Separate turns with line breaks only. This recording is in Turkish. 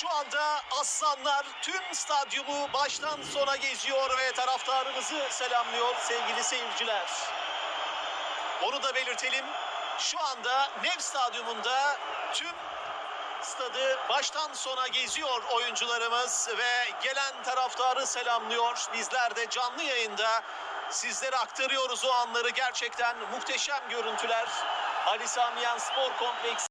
Şu anda aslanlar tüm stadyumu baştan sona geziyor ve taraftarımızı selamlıyor sevgili seyirciler. Onu da belirtelim. Şu anda Nev Stadyumunda tüm stadı baştan sona geziyor oyuncularımız ve gelen taraftarı selamlıyor. Bizler de canlı yayında sizlere aktarıyoruz o anları. Gerçekten muhteşem görüntüler. Ali Samiyan Spor Kompleksi